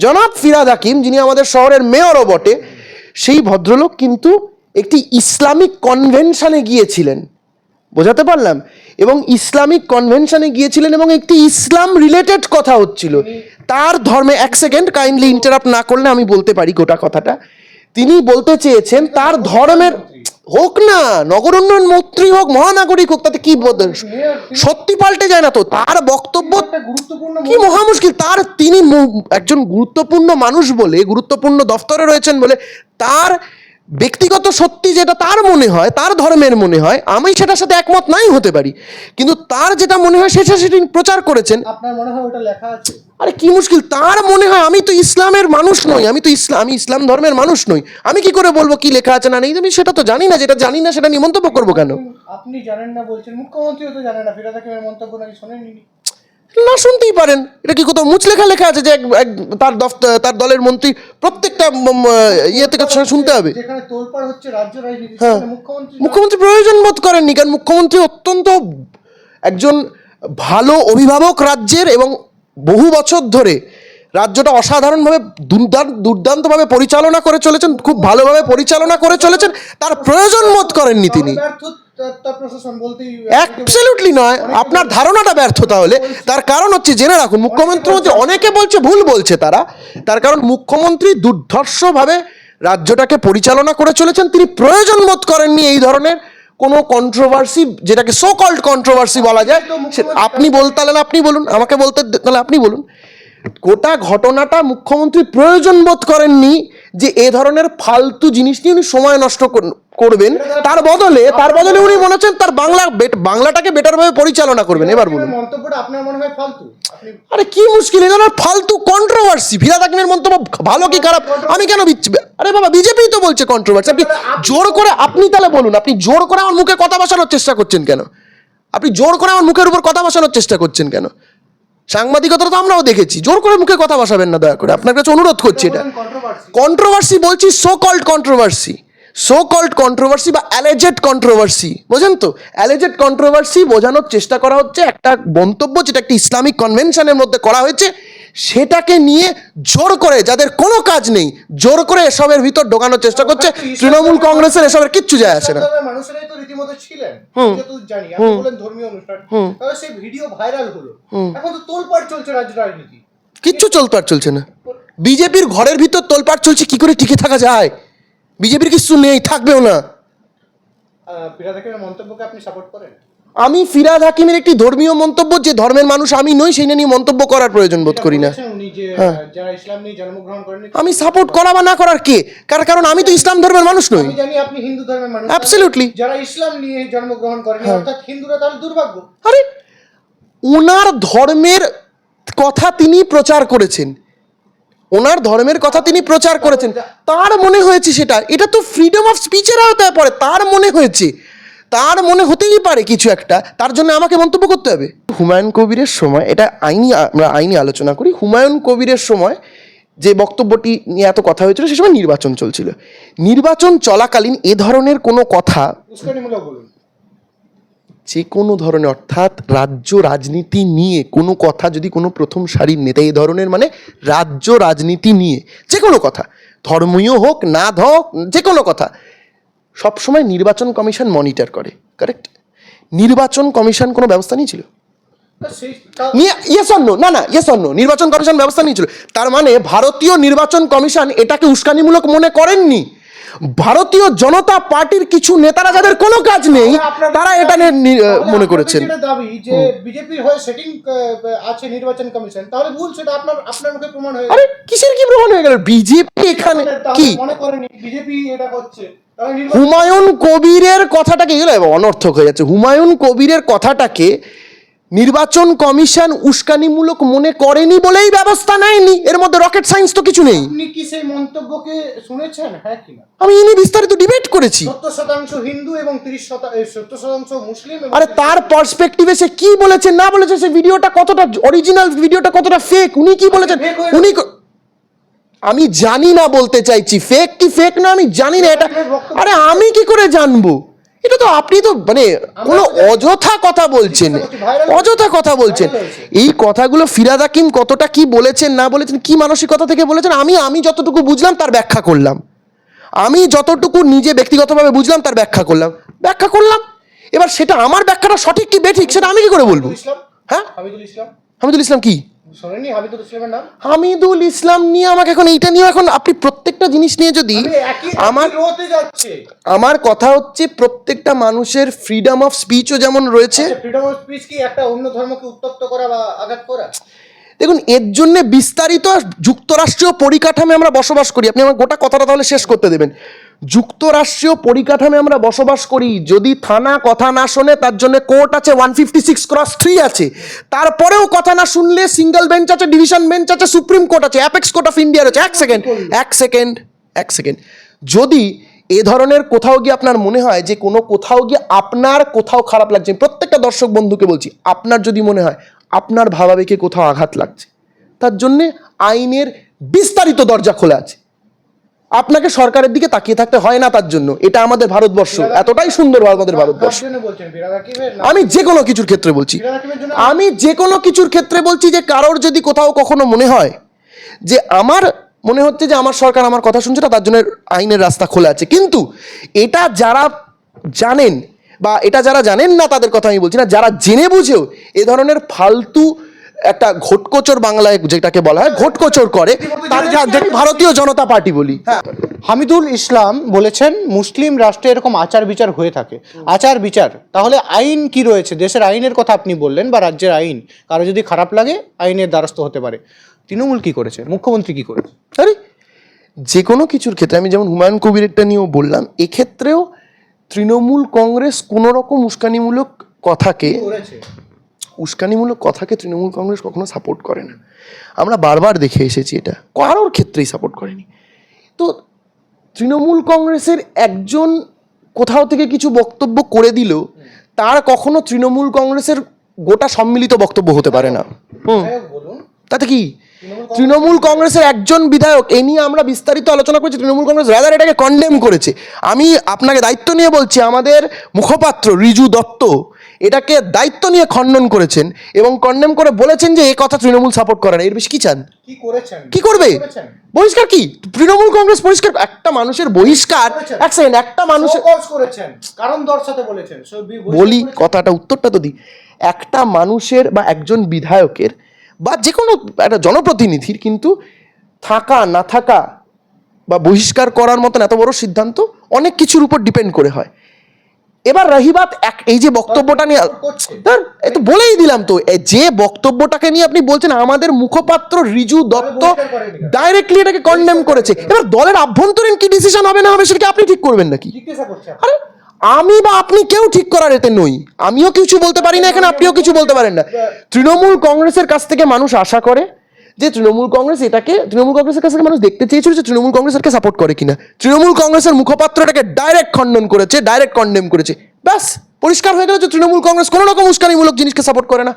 জনাব ফিরাদ হাকিম, যিনি আমাদের শহরের মেয়রও বটে, সেই ভদ্রলোক কিন্তু একটি ইসলামিক কনভেনশনে গিয়েছিলেন। বোঝাতে পারলাম? এবং ইসলামিক কনভেনশনে গিয়েছিলেন এবং একটি ইসলাম রিলেটেড কথা হচ্ছিল। তার ধর্মে এক সেকেন্ড কাইন্ডলি ইন্টারাপ্ট না করলে আমি বলতে পারি গোটা কথাটা। তিনি বলতে চেয়েছেন, তার ধর্মের হোক না নগর উন্নয়ন মন্ত্রী হোক মহানাগরিক হোক তাতে কি সত্যি পাল্টে যায় না তো? তার বক্তব্য কি মহা মুশকিল তার তিনি একজন গুরুত্বপূর্ণ মানুষ বলে গুরুত্বপূর্ণ দফতরে রয়েছেন বলে তার ব্যক্তিগত সত্যি যেটা তার মনে হয় তার ধর্মের মনে হয় আমি সেটার সাথে একমত নাই হতে পারি। কিন্তু তার যেটা মনে হয় সেটা সেটি প্রচার করেছেন। আপনার মনে হয় ওটা লেখা আছে? আরে কি মুশকিল তার মনে হয় আমি তো ইসলামের মানুষ নই আমি তো ইসলাম আমি ইসলাম ধর্মের মানুষ নই। আমি কি করে বলব কি লেখা আছে না নেই? আমি সেটা তো জানি না যেটা জানি না সেটা নিয়ে মন্তব্য করব কেন? আপনি জানেন না বলছেন মুখ্যমন্ত্রীও তো জানেন না ফিরাদ হাকিমের মন্তব্য নাকি শোনেননি? না শুনতেই পারেন। এটা কি কোথাও মুচ লেখা লেখা আছে যে এক- এক- তার দফতর তার দলের মন্ত্রী প্রত্যেকটা ইয়ে থেকে শুনতে হবে। যেখানে তোলপাড় হচ্ছে রাজ্য রাজনীতি হ্যাঁ। মুখ্যমন্ত্রী মুখ্যমন্ত্রী প্রয়োজন বোধ করেননি কারণ মুখ্যমন্ত্রী অত্যন্ত একজন ভালো অভিভাবক রাজ্যের এবং বহু বছর ধরে রাজ্যটা অসাধারণভাবে দুর্দান্ত দুর্দান্তভাবে পরিচালনা করে চলেছেন খুব ভালোভাবে পরিচালনা করে চলেছেন তার প্রয়োজন বোধ করেননি তিনি। অ্যাবসলিউটলি নয়। আপনার ধারণাটা ব্যর্থ তাহলে। তার কারণ হচ্ছে জেনে রাখুন মুখ্যমন্ত্রী অনেকে বলছে ভুল বলছে তারা তার কারণ মুখ্যমন্ত্রী দুর্ধর্ষভাবে রাজ্যটাকে পরিচালনা করে চলেছেন। তিনি প্রয়োজন বোধ করেননি এই ধরনের কোনো কন্ট্রোভার্সি যেটাকে সো কল্ড কন্ট্রোভার্সি বলা যায়। সে- আপনি বলতে তাহলে আপনি বলুন আমাকে বলতে তাহলে আপনি বলুন। গোটা ঘটনাটা মুখ্যমন্ত্রী প্রয়োজন বোধ করেননি যে এ ধরনের ফালতু জিনিস নিয়ে উনি সময় নষ্ট কর- করবেন। তার বদলে তার বদলে উনি মনে হচ্ছেন তার বাংলা বাংলাটাকে বেটারভাবে পরিচালনা করবেন। এবার বলুন। আরে কি মুশকিল ধরনের ফালতু কন্ট্রোভার্সি ফিরাদ হাকিমের মন্তব্য ভালো কি খারাপ? আমি কেন আরে বাবা বিজেপি তো বলছে কন্ট্রোভার্সি আপনি জোর করে আপনি তাহলে বলুন আপনি জোর করে আমার মুখে কথা বসানোর চেষ্টা করছেন কেন? আপনি জোর করে আমার মুখের উপর কথা বসানোর চেষ্টা করছেন কেন? সাংবাদিকতা তো আমরাও দেখেছি। জোর করে মুখে কথা বসাবেন না, দয়া করে। আপনার কাছে অনুরোধ করছি এটা। কন্ট্রোভার্সি বলছি so called controversy so called controversy বা অ্যালেজেড কন্ট্রোভার্সি বোঝেন তো? অ্যালেজেড কন্ট্রোভার্সি বোঝানোর চেষ্টা করা হচ্ছে একটা মন্তব্য যেটা একটি ইসলামিক কনভেনশনের মধ্যে করা হয়েছে। সেটাকে নিয়ে জোর করে যাদের কোনো কাজ নেই জোর করে এসবের ভিতর ঢোকানোর চেষ্টা করছে। তৃণমূল কংগ্রেসের এসবের কিচ্ছু যায় আসে না। ধর্মের মানুষেরাই তো রীতিমতো ছিলেন জানি। ধর্মীয় অনুষ্ঠান। সেই ভিডিও ভাইরাল হলো। এখন তো তোলপাড় চলছে রাজ্য রাজনীতি। কিচ্ছু চলপার চলছে না। বিজেপির ঘরের ভিতর তোলপাড় চলছে কি করে টিকে থাকা যায়? বিজেপির কিছু নেই থাকবেও না। মন্তব্যকে আপনি সাপোর্ট করেন? আমি ফিরাদ হাকিমের একটি ধর্মীয় মন্তব্য যে ধর্মের মানুষ আমি নই সেই নিয়ে মন্তব্য করার প্রয়োজন বোধ করি না। হ্যাঁ। আমি সাপোর্ট করা বা না করার কে? কার কারণ আমি তো ইসলাম ধর্মের মানুষ নই। আপনি হিন্দু ধর্মের মানুষ। Absolutely. যারা ইসলাম নিয়ে জন্মগ্রহণ করেনি অর্থাৎ হিন্দুরা তাহলে দুর্ভাগ্য। আরে ওনার ধর্মের কথা তিনি প্রচার করেছেন। ওনার ধর্মের কথা তিনি প্রচার করেছেন। তার মনে হয়েছে সেটা। এটা তো ফ্রিডম অফ স্পিচের আওতায় পড়ে। তার মনে হয়েছে। তার মনে হতেই পারে কিছু একটা তার জন্য আমাকে মন্তব্য করতে হবে। হুমায়ুন কবিরের সময় এটা আইনি আমরা আইনি আলোচনা করি হুমায়ুন কবিরের সময় যে বক্তব্যটি নিয়ে এত কথা হয়েছিল সে সময় নির্বাচন চলছিল। নির্বাচন চলাকালীন এ ধরনের কোনো কথা যে কোনো ধরনের অর্থাৎ রাজ্য রাজনীতি নিয়ে কোনো কথা যদি কোনো প্রথম সারির নেতা এই ধরনের মানে রাজ্য রাজনীতি নিয়ে যে কোনো কথা ধর্মীয় হোক না হোক যে কোনো কথা সবসময় নির্বাচন কমিশন মনিটর করে কারেক্ট নির্বাচন কমিশন কোনো ব্যবস্থা নিয়েছিল? ইয়েস অন্য না না ইয়েস অন্য নির্বাচন কমিশন ব্যবস্থা নিয়েছিল। তার মানে ভারতীয় নির্বাচন কমিশন এটাকে উস্কানিমূলক মনে করেননি। ভারতীয় জনতা পার্টির কিছু নেতারা যাদের কোনো কাজ নেই তারা এটা মনে করেছেন। দাবি যে বিজেপির হয়ে সেটিং আছে নির্বাচন কমিশন তাহলে ভুল সেটা আপনার আপনার মুখে প্রমাণ হয়ে আরে কিসের কি প্রমাণ হয়ে গেল? বিজেপি এখানে কি? মনে করেনি বিজেপি এটা করছে। হুমায়ুন কবিরের কথাটাকে এগুলো অনর্থক হয়ে যাচ্ছে। হুমায়ুন কবিরের কথাটাকে নির্বাচন কমিশন উস্কানিমূলক মনে করেনি বলেই ব্যবস্থা নেয়নি। এর মধ্যে রকেট সায়েন্স তো কিছু নেই। আপনি কি সেই মন্তব্যকে শুনেছেন? হ্যাঁ কিনা আমি ইনি বিস্তারিত ডিবেট করেছি। সত্তর শতাংশ হিন্দু এবং তিরিশ শতাংশ সত্তর শতাংশ মুসলিম আরে তার পার্সপেক্টিভে সে কি বলেছে না বলেছে সে ভিডিওটা কতটা অরিজিনাল ভিডিওটা কতটা ফেক উনি কি বলেছেন? উনি আমি জানি না বলতে চাইছি। ফেক কি ফেক না আমি জানি না এটা। আরে আমি কি করে জানব? এটা তো আপনি তো মানে কোনো অযথা কথা বলছেন। অযথা কথা বলছেন। এই কথাগুলো ফিরাদ হাকিম কতটা কি বলেছেন না বলেছেন কি মানসিকতা থেকে বলেছেন আমি আমি যতটুকু বুঝলাম তার ব্যাখ্যা করলাম। আমি যতটুকু নিজে ব্যক্তিগতভাবে বুঝলাম তার ব্যাখ্যা করলাম। ব্যাখ্যা করলাম। এবার সেটা আমার ব্যাখ্যাটা সঠিক কি বেঠিক সেটা আমি কি করে বলব? হ্যাঁ? হামিদুল ইসলাম। হামিদুল ইসলাম কি? শোনেননি? হামিদুল ইসলামের নাম? হামিদুল ইসলাম নিয়ে আমাকে এখন এইটা নিয়ে এখন আপনি প্রত্যেকটা জিনিস নিয়ে যদি আমার আমার কথা হচ্ছে প্রত্যেকটা মানুষের ফ্রিডম অফ স্পিচও যেমন রয়েছে। ফ্রিডম অফ স্পিচ কি একটা অন্য ধর্মকে উত্তপ্ত করা বা আঘাত করা? দেখুন, এর জন্য বিস্তারিত যুক্তরাষ্ট্রীয় পরিকাঠামে আমরা বসবাস করি। আপনি আমার গোটা কথাটা তাহলে শেষ করতে দেবেন। যুক্তরাষ্ট্রীয় পরিকাঠামে আমরা বসবাস করি। যদি থানা কথা না শোনে, তার জন্য কোর্ট আছে one fifty six cross three আছে। তারপরেও কথা না শুনলে সিঙ্গেল বেঞ্চ আছে ডিভিশন বেঞ্চ আছে সুপ্রিম কোর্ট আছে অ্যাপেক্স কোর্ট অফ ইন্ডিয়ার আছে এক সেকেন্ড এক সেকেন্ড এক সেকেন্ড যদি এ ধরনের কোথাও গিয়ে আপনার মনে হয় যে কোনো কোথাও গিয়ে আপনার কোথাও খারাপ লাগছে, প্রত্যেকটা দর্শক বন্ধুকে বলছি, আপনার যদি মনে হয় আপনার ভাবাবেগে কোথাও আঘাত লাগছে। তার জন্যে আইনের বিস্তারিত দরজা খোলা আছে। আপনাকে সরকারের দিকে তাকিয়ে থাকতে হয় না তার জন্য। এটা আমাদের ভারতবর্ষ। এতটাই সুন্দর আমাদের ভারতবর্ষ। আমি যে কোনো কিছুর ক্ষেত্রে বলছি। আমি যে কোনো কিছুর ক্ষেত্রে বলছি যে কারোর যদি কোথাও কখনো মনে হয় যে আমার মনে হচ্ছে যে আমার সরকার আমার কথা শুনছে না তার জন্য আইনের রাস্তা খোলা আছে। কিন্তু এটা যারা জানেন বা এটা যারা জানেন না তাদের কথা আমি বলছি না যারা জেনে বুঝেও এ ধরনের ফালতু একটা ঘটকোচর বাংলায় যেটাকে বলা হয় ঘটকোচর করে আমি ভারতীয় জনতা পার্টি বলি। হামিদুল ইসলাম বলেছেন মুসলিম রাষ্ট্রে এরকম আচার বিচার হয়ে থাকে। আচার বিচার তাহলে আইন কি রয়েছে? দেশের আইনের কথা আপনি বললেন বা রাজ্যের আইন কারও যদি খারাপ লাগে আইনের দ্বারস্থ হতে পারে। তৃণমূল কি করেছে? মুখ্যমন্ত্রী কি করেছে? আরে যে কোনো কিছুর ক্ষেত্রে আমি যেমন হুমায়ুন কবির কবিরেরটা নিয়েও বললাম এক্ষেত্রেও তৃণমূল কংগ্রেস কোনো রকম উস্কানিমূলক কথাকে উস্কানিমূলক কথাকে তৃণমূল কংগ্রেস কখনো সাপোর্ট করে না। আমরা বারবার দেখে এসেছি এটা। কারোর ক্ষেত্রেই সাপোর্ট করেনি। তো তৃণমূল কংগ্রেসের একজন কোথাও থেকে কিছু বক্তব্য করে দিল তার কখনো তৃণমূল কংগ্রেসের গোটা সম্মিলিত বক্তব্য হতে পারে না। হুম। তাতে কি? তৃণমূল কংগ্রেসের একজন বিধায়ক এ নিয়ে আমরা বিস্তারিত আলোচনা করেছি। তৃণমূল কংগ্রেস রাদার এটাকে কন্ডেম করেছে। আমি আপনাকে দায়িত্ব নিয়ে বলছি আমাদের মুখপাত্র রিজু দত্ত এটাকে দায়িত্ব নিয়ে খণ্ডন করেছেন এবং কন্ডেম করে বলেছেন যে এ কথা তৃণমূল সাপোর্ট করে না। এর বেশি কি চান? কি করবে? বহিষ্কার কি? তৃণমূল কংগ্রেস পরিষ্কার একটা মানুষের বহিষ্কার এক সেকেন্ড একটা মানুষের করেছেন। কারণ দর্শাতে বলেছেন। বহিষ্কার বলি কথাটা উত্তরটা তো দিই। একটা মানুষের বা একজন বিধায়কের বা যে কোনো একটা জনপ্রতিনিধির কিন্তু থাকা না থাকা বা বহিষ্কার করার মতন এত বড় সিদ্ধান্ত অনেক কিছুর উপর ডিপেন্ড করে হয়। এবার রহিবাত এক এই যে বক্তব্যটা নিয়ে এই তো বলেই দিলাম তো যে বক্তব্যটাকে নিয়ে আপনি বলছেন আমাদের মুখপাত্র রিজু দত্ত? ডাইরেক্টলি এটাকে কন্ডেম করেছে। এবার দলের আভ্যন্তরীণ কি ডিসিশন হবে না হবে সেটাকে আপনি ঠিক করবেন নাকি? আরে আমি বা আপনি কেউ ঠিক করার এতে নই। আমিও কিছু বলতে পারি না এখানে, আপনিও কিছু বলতে পারেন না। তৃণমূল কংগ্রেসের কাছ থেকে মানুষ আশা করে যে তৃণমূল কংগ্রেস এটাকে, তৃণমূল কংগ্রেসের কাছে মানুষ দেখতে চেয়েছিল যে তৃণমূল কংগ্রেস এটাকে সাপোর্ট করে কিনা। তৃণমূল কংগ্রেসের মুখপাত্র এটাকে ডাইরেক্ট খণ্ডন করেছে ডাইরেক্ট কন্ডেম করেছে। ব্যাস, পরিষ্কার হয়ে গেল যে তৃণমূল কংগ্রেস কোনো রকম উস্কানিমূলক জিনিসকে সাপোর্ট করে না।